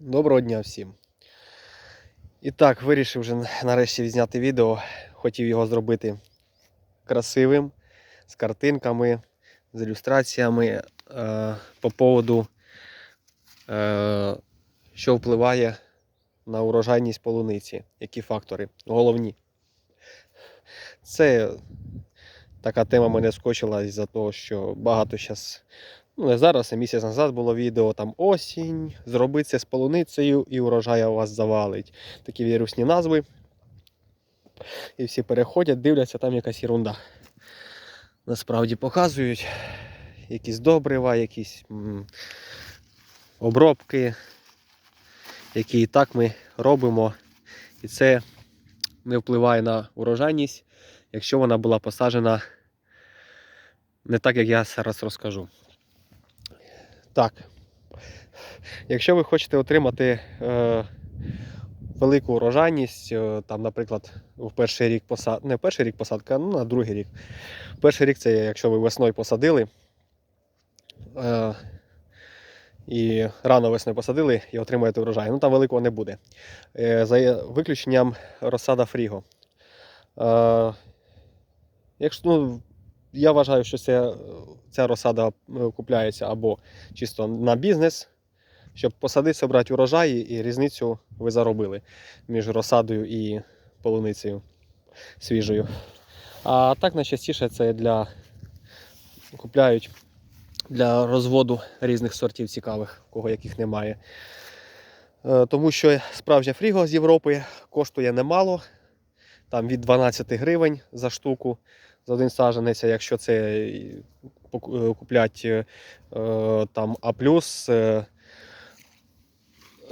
Доброго дня всім. І так, вирішив вже нарешті відзняти відео. Хотів його зробити красивим, з картинками, з ілюстраціями е, по поводу, е, що впливає на урожайність полуниці, які фактори головні. Це така тема мене скочила із-за того, що багато зараз Ну, зараз, місяць назад було відео там осінь, зроби це з полуницею і урожай у вас завалить. Такі вірусні назви. І всі переходять, дивляться, там якась ерунда. Насправді показують якісь добрива, якісь обробки, які і так ми робимо. І це не впливає на урожайність, якщо вона була посаджена не так, як я зараз розкажу. Так. Якщо ви хочете отримати е, велику урожайність, е, там, наприклад, в перший рік посадки, не в перший рік посадка, а ну, на другий рік. Перший рік це якщо ви весною посадили. Е, і рано весною посадили і отримаєте врожай. Ну там великого не буде. Е, за виключенням розсада Фріго. Е, якщо, ну, я вважаю, що це, ця розсада е, купляється або чисто на бізнес, щоб посадити, собрати урожаї і різницю ви заробили між розсадою і полуницею свіжою. А так найчастіше це для купляють для розводу різних сортів цікавих, кого яких немає. Е, Тому що справжня фріго з Європи коштує немало, там від 12 гривень за штуку за один саджанець, якщо це пок- е, куплять е, там А+, е,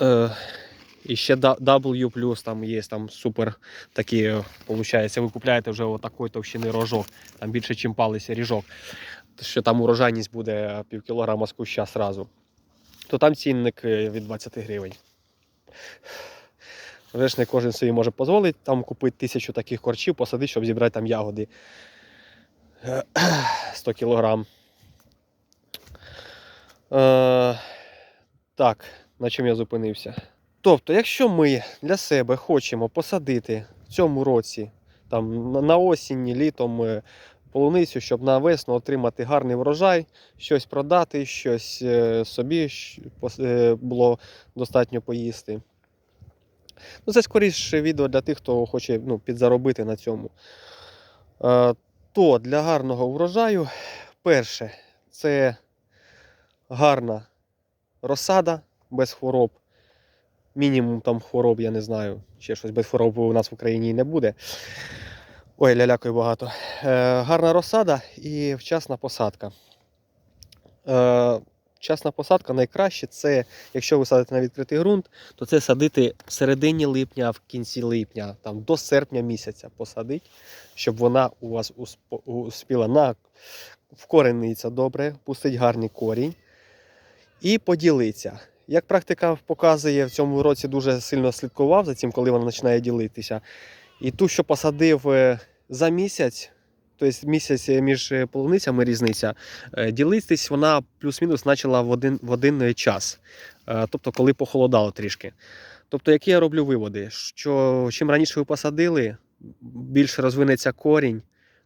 е, і ще W+, там є там супер такі, виходить, ви купляєте вже отакої товщини рожок, там більше, ніж палиця ріжок, що там урожайність буде пів кілограма з куща сразу, то там цінник е, від 20 гривень. Вже ж не кожен собі може дозволити там купити тисячу таких корчів, посадити, щоб зібрати там ягоди. 100 кілограм. Е, так, на чому я зупинився? Тобто, якщо ми для себе хочемо посадити в цьому році, там, на- осінь, літом е, полуницю, щоб на весну отримати гарний врожай, щось продати, щось е, собі е, було достатньо поїсти. Ну, це скоріше відео для тих, хто хоче ну, підзаробити на цьому. То для гарного урожаю, перше, це гарна розсада без хвороб. Мінімум там хвороб, я не знаю, ще щось без хвороб у нас в Україні і не буде. Ой, лялякою багато. Е, гарна розсада і вчасна посадка. Е, вчасна посадка найкраще це, якщо ви садите на відкритий ґрунт, то це садити в середині липня, в кінці липня, там до серпня місяця посадити, щоб вона у вас успіла на вкорениться добре, пустить гарний корінь і поділиться. Як практика показує, в цьому році дуже сильно слідкував за цим, коли вона починає ділитися. І ту, що посадив е, за місяць, тобто місяць між е, полуницями різниця, е, ділитись вона плюс-мінус почала в один, в один час. Е, Тобто, коли похолодало трішки. Тобто, які я роблю виводи? Що чим раніше ви посадили, більше розвинеться корінь,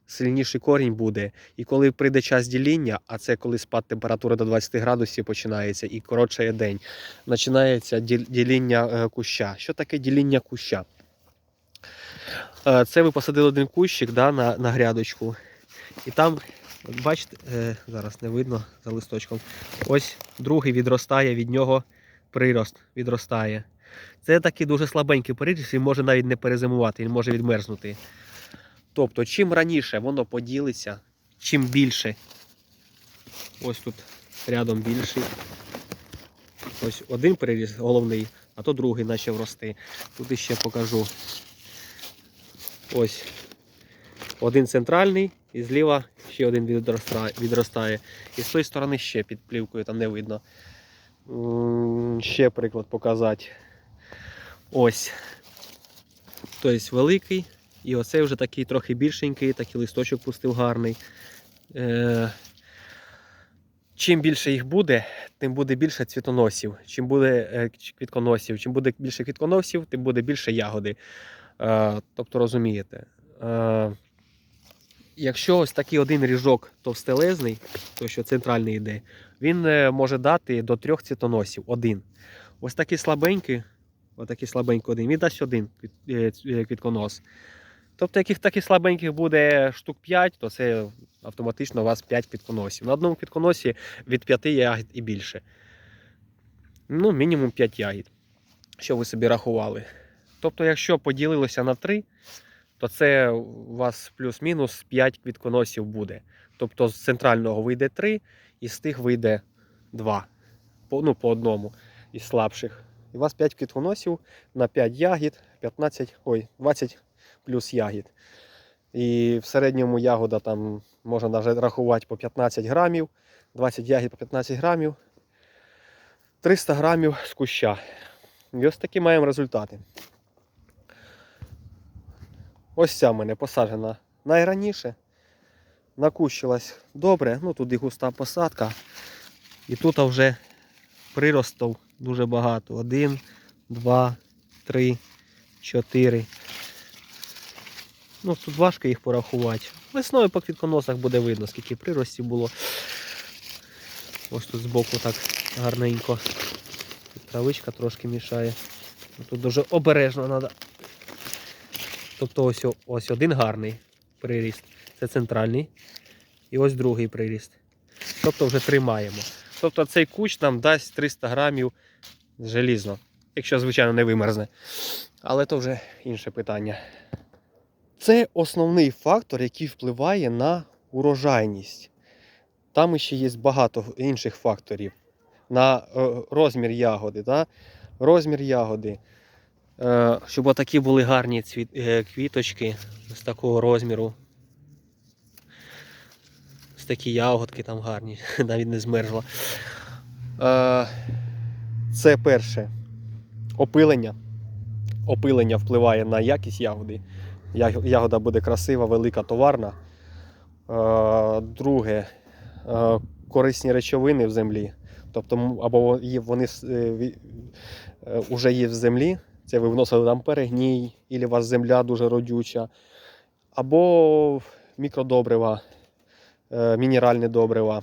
сильніший корінь буде. І коли прийде час діління, а це коли спад температури до 20 градусів починається і коротшає день, починається діління куща. Що таке діління куща? Е, Це ви посадили один кущик да, на, на грядочку. І там, бачите, е, зараз не видно за листочком. Ось другий відростає від нього прирост відростає. Це такий дуже слабенький прирост, він може навіть не перезимувати, він може відмерзнути. Тобто, чим раніше воно поділиться, чим більше. Ось тут рядом більший. Ось один приріст головний, а то другий почав рости. Тут іще покажу. Ось один центральний, і зліва ще один відростає. І з тої сторони ще під плівкою, там не видно. Ще приклад показати. Ось. Тобто великий. І оцей вже такий трохи більшенький, такий листочок пустив гарний. Е, чим більше їх буде, тим буде більше цвітоносів. Чим буде е, квітконосів, чим буде більше квітконосів, тим буде більше ягоди. Е, тобто розумієте. Е, якщо ось такий один ріжок товстелезний, той, що центральний йде, він е, може дати до трьох цвітоносів. Один. Ось такий слабенький, ось слабенький один, він дасть один квітконос. Тобто, яких таких слабеньких буде штук 5, то це автоматично у вас 5 квітконосів. На одному квітконосі від 5 ягід і більше. Ну, мінімум 5 ягід, що ви собі рахували. Тобто, якщо поділилося на 3, то це у вас плюс-мінус 5 квітконосів буде. Тобто з центрального вийде 3, і з тих вийде 2. По, ну, по одному із слабших. І у вас 5 квітконосів на 5 ягід, 15, ой, 20 плюс ягід. І в середньому ягода там можна навіть рахувати по 15 грамів, 20 ягід по 15 грамів, 300 грамів з куща. І ось такі маємо результати. Ось ця в мене посаджена найраніше. Накущилась добре, ну туди густа посадка. І тут вже приростів дуже багато. Один, два, три, чотири. Ну, тут важко їх порахувати. Весною по квітконосах буде видно, скільки приростів було. Ось тут збоку так гарненько. Травичка трошки мішає. Тут дуже обережно треба. Тобто ось, ось один гарний приріст. Це центральний. І ось другий приріст. Тобто вже тримаємо. Тобто цей кущ нам дасть 300 грамів желізно. Якщо, звичайно, не вимерзне. Але то вже інше питання. Це основний фактор, який впливає на урожайність. Там ще є багато інших факторів. На е, розмір ягоди. Да? Розмір ягоди. Е, щоб отакі були гарні е, квіточки з такого розміру. Ось такі ягодки там гарні, навіть не змерзла. Е, це перше опилення. Опилення впливає на якість ягоди. Ягода буде красива, велика, товарна. Друге, корисні речовини в землі. Тобто, або вони вже є в землі, це ви вносили там перегній, або у вас земля дуже родюча, або мікродобрива, е, мінеральні добрива.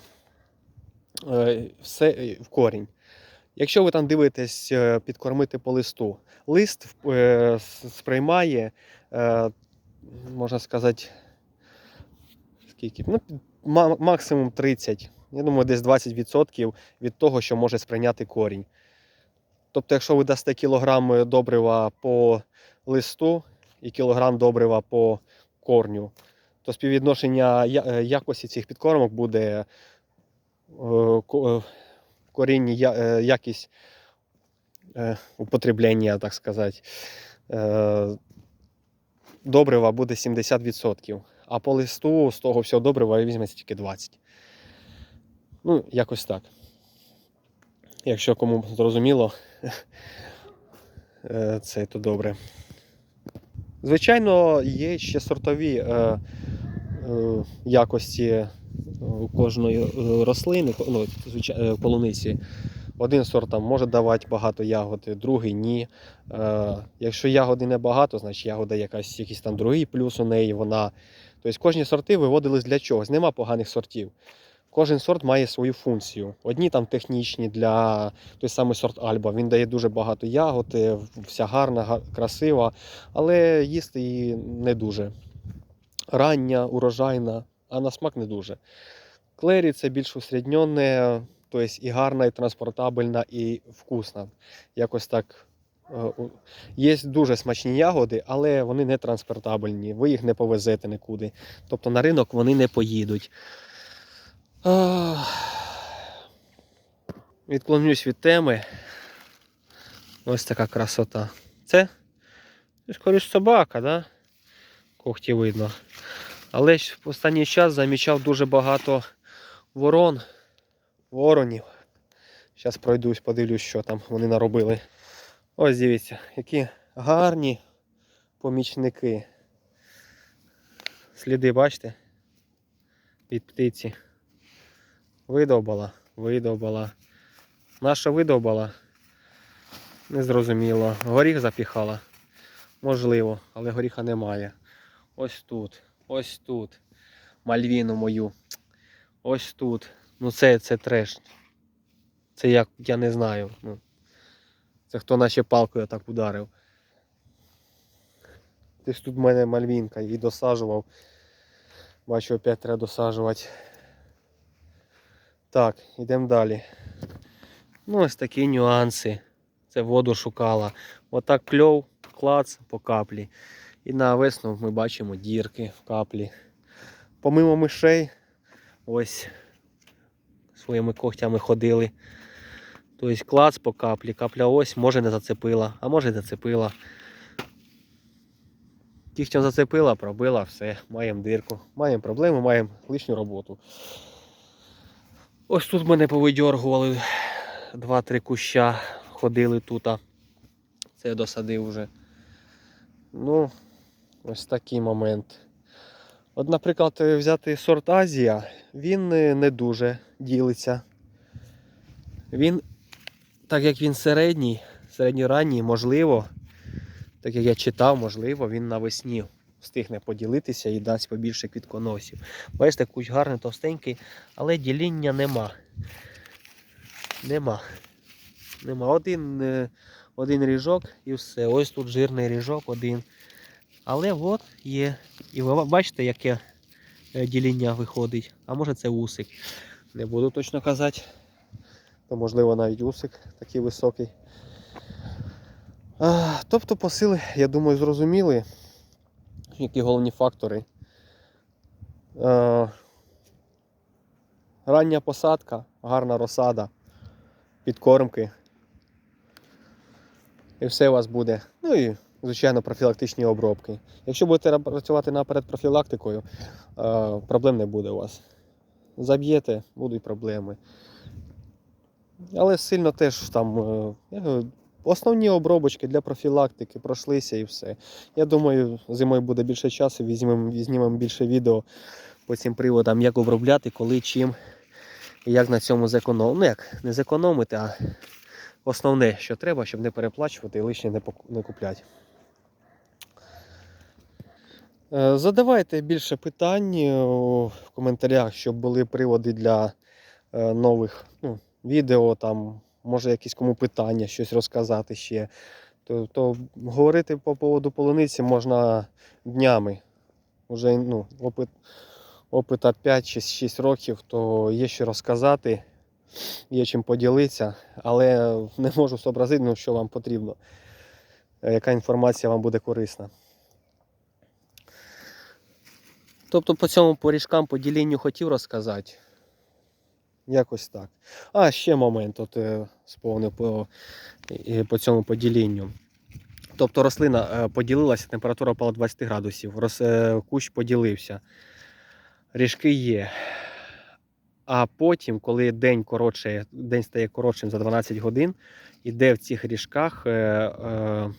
Е, Все е, в корінь. Якщо ви там дивитесь підкормити по листу, лист сприймає, можна сказати, скільки? Ну, максимум 30. Я думаю, десь 20% від того, що може сприйняти корінь. Тобто, якщо ви дасте кілограм добрива по листу і кілограм добрива по корню, то співвідношення е, якості цих підкормок буде е, ко- е, корінні е, якість е, употреблення, так сказати, е, добрива буде 70%. А по листу з того всього добрива візьметься тільки 20%. Ну, якось так. Якщо кому зрозуміло, е, це то добре. Звичайно, є ще сортові е, е, якості у кожної е, рослини, ну, звичай- е, полуниці. Один сорт там може давати багато ягоди, другий ні. Е, якщо ягоди не багато, значить ягода якась, якийсь там другий плюс у неї. Вона... Тобто кожні сорти виводились для чогось. Нема поганих сортів. Кожен сорт має свою функцію. Одні там технічні для той самий сорт Альба. Він дає дуже багато ягод, е, вся гарна, красива, але їсти її не дуже. Рання, урожайна, а на смак не дуже. Клері це більш усередньоне, тобто і гарна, і транспортабельна, і вкусна. Якось так. е, Є дуже смачні ягоди, але вони не транспортабельні. Ви їх не повезете нікуди. Тобто на ринок вони не поїдуть. Відклонюсь від теми. Ось така красота. Це, це ж коріш собака, да? Когті видно. Але ж в останній час замічав дуже багато ворон, воронів. Зараз пройдусь, подивлюсь, що там вони наробили. Ось дивіться, які гарні помічники. Сліди, бачите? Від птиці. Видовбала. видовбала. Наша видовбала? Незрозуміло. Горіх запіхала. Можливо, але горіха немає. Ось тут, ось тут. Мальвіну мою. Ось тут. Ну це, це треш. Це як, я не знаю. Ну, це хто наче палкою так ударив. Десь тут в мене мальвінка її досаджував. Бачу, опять треба досаджувати. Так, йдемо далі. Ну, ось такі нюанси. Це воду шукала. Отак кльов, клац по каплі. І на весну ми бачимо дірки в каплі. Помимо мишей, ось своїми когтями ходили. Тобто клац по каплі, капля ось, може не зацепила, а може зацепила. Кігтям зацепила, пробила, все, маємо дирку. Маємо проблему, маємо лишню роботу. Ось тут мене повидьоргували два-три куща, ходили тут. Це я досадив вже. Ну, ось такий момент. От, наприклад, взяти сорт Азія, він не дуже ділиться. Він, так як він середній, середньоранній, можливо, так як я читав, можливо, він навесні встигне поділитися і дасть побільше квітконосів. Бачите, кущ гарний, товстенький, але діління нема. Нема. Нема. Один, е, один ріжок і все. Ось тут жирний ріжок один. Але от є. І ви бачите, яке е, діління виходить. А може це усик. Не буду точно казати. То можливо навіть усик такий високий. А, тобто посили, я думаю, зрозуміли, які головні фактори. А, рання посадка, гарна розсада, підкормки. І все у вас буде. Ну і, звичайно, профілактичні обробки. Якщо будете працювати наперед профілактикою, проблем не буде у вас. Заб'єте, будуть проблеми. Але сильно теж там е, основні обробочки для профілактики пройшлися і все. Я думаю, зимою буде більше часу, візьмемо, візьмемо більше відео по цим приводам, як обробляти, коли, чим як на цьому зекономити. Ну як, не зекономити, а основне, що треба, щоб не переплачувати і лишнє не, пок- не купляти. Е, Задавайте більше питань е, в коментарях, щоб були приводи для е, нових ну, відео, там, може якісь кому питання, щось розказати ще. То, то говорити по поводу полуниці можна днями. Уже ну, опит, опита 5-6 років, то є що розказати, є чим поділитися, але не можу зобразити, ну, що вам потрібно, е, яка інформація вам буде корисна. Тобто по цьому поріжкам по ділінню хотів розказати. Якось так. А, ще момент, от е, сповнив по, по цьому поділінню. Тобто рослина е, поділилася, температура впала 20 градусів, кущ поділився. Ріжки є. А потім, коли день коротше, день стає коротшим за 12 годин, іде в цих ріжках е, е,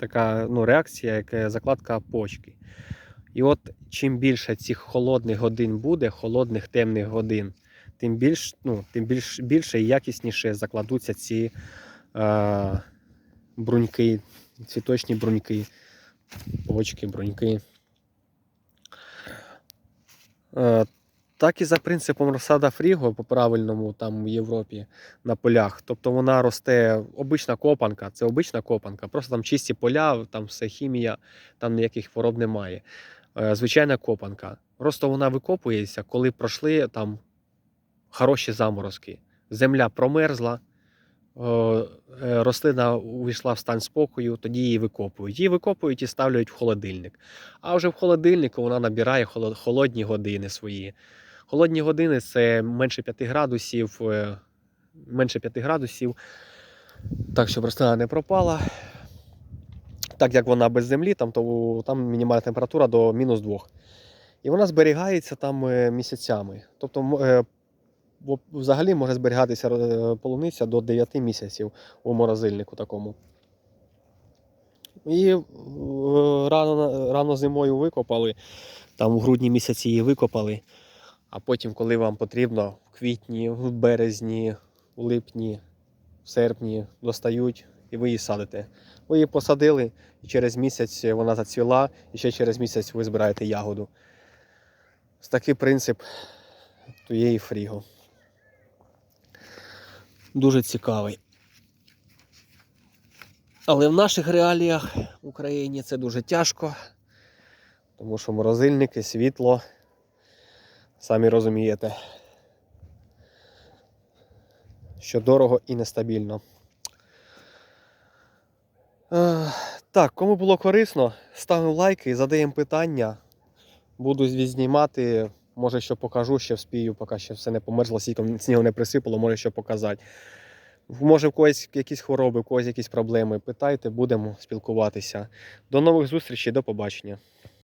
така ну, реакція, як е, закладка почки. І от чим більше цих холодних годин буде, холодних темних годин, тим більш, ну, тим більш, більше і якісніше закладуться ці е, бруньки, цвіточні бруньки, почки, бруньки. Е, так і за принципом розсада фріго по правильному там в Європі на полях. Тобто вона росте обична копанка, це обична копанка, просто там чисті поля, там все хімія, там ніяких хвороб немає. Е, Звичайна копанка. Просто вона викопується, коли пройшли там хороші заморозки. Земля промерзла, рослина увійшла в стан спокою, тоді її викопують. Її викопують і ставлять в холодильник. А вже в холодильнику вона набирає холодні години свої. Холодні години це менше 5 градусів, е, менше 5 градусів, так, щоб рослина не пропала. Так як вона без землі, там, то там мінімальна температура до мінус 2. І вона зберігається там е, місяцями. Тобто, е, взагалі може зберігатися е, полуниця до 9 місяців у морозильнику такому. І е, рано, рано зимою викопали, там в грудні місяці її викопали. А потім, коли вам потрібно, в квітні, в березні, в липні, в серпні достають і ви її садите. Ви її посадили, і через місяць вона зацвіла, і ще через місяць ви збираєте ягоду. Ось такий принцип тієї фріго. Дуже цікавий. Але в наших реаліях в Україні це дуже тяжко, тому що морозильники, світло, самі розумієте, що дорого і нестабільно. Е, Так, кому було корисно, ставимо лайки, задаємо питання. Буду знімати. Може, що покажу, ще вспію, поки ще все не померзло, сіком снігу не присипало, може що показати. Може, в когось якісь хвороби, в когось якісь проблеми. Питайте, будемо спілкуватися. До нових зустрічей, до побачення.